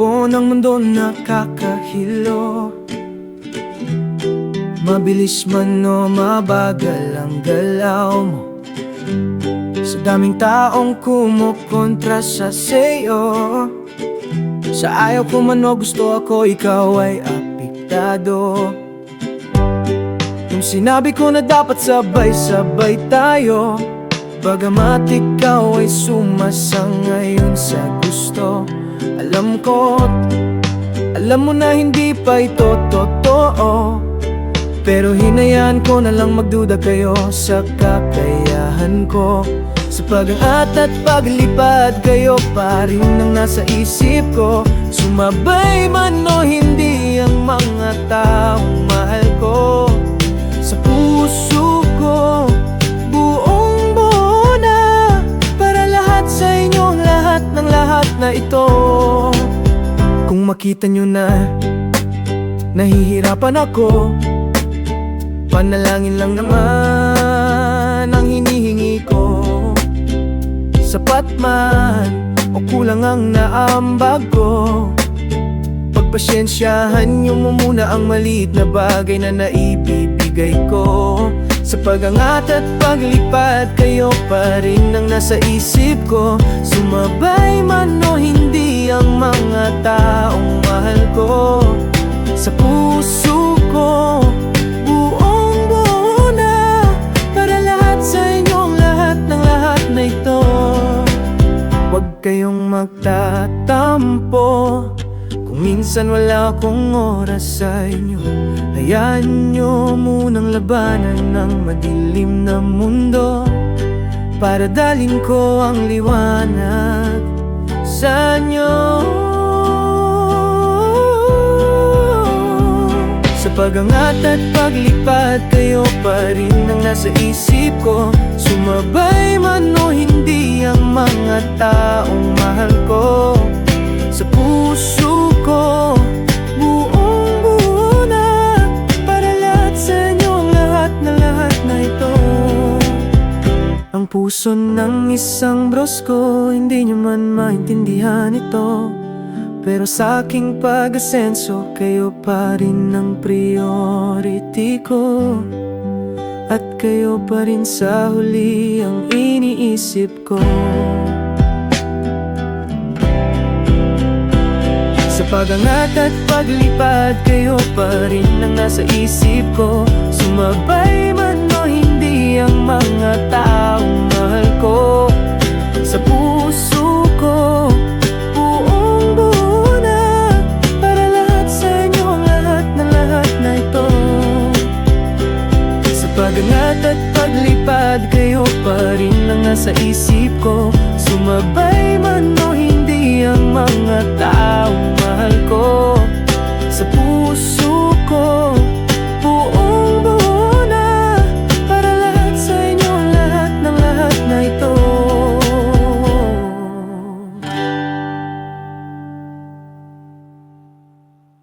ng mundo nakakahilo. Mabilis man o mabagal ang galaw mo. Sa daming taong kumukontra sa sayo. Sa ayaw ko man o gusto ako ikaw ay apektado. Nung sinabi ko na dapat sabay-sabay tayo. Bagamat ikaw ay sumasangayon sa gusto Alam ko, alam mo na hindi pa ito totoo. Pero hinayaan ko na lang magduda kayo sa kakayahan ko. Sa pag-angat at paglipad kayo pa rin ang nasa isip ko. Sumabay man o hindi ang mga taong mahal ko na ito. Kung makita nyo na Nahihirapan ako. Panalangin lang naman Ang hinihingi ko. Sapat man O kulang ang naambag ko. Pagpasyensyahan nyo mo muna ang maliit na bagay na naibibigay ko. Sa pagangat at paglipad kayo pa rin ang nasa isip ko. Sumabay mahal ko Sa puso ko Buong buo na Para lahat sa inyong lahat ng lahat na ito. Huwag kayong magtatampo Kung minsan wala akong oras sa inyo Hayaan nyo munang labanan ng madilim na mundo Para dalin ko ang liwanag sa inyo pagangat at paglipad kayo pa rin ang nasa isip ko. Sumabay man o hindi ang mga taong mahal ko. Sa puso ko Buong buo na Para lahat sa lahat na ito. Ang puso ng isang bros ko Hindi nyo man maintindihan ito pero sa aking pag-asenso Kayo pa rin ang priority ko. At kayo pa rin sa huli ang iniisip ko. Sa pagangat at paglipad Kayo pa rin ang nasa isip ko. Sumabay nasa isip ko. Sumabay man o hindi ang mga taong mahal ko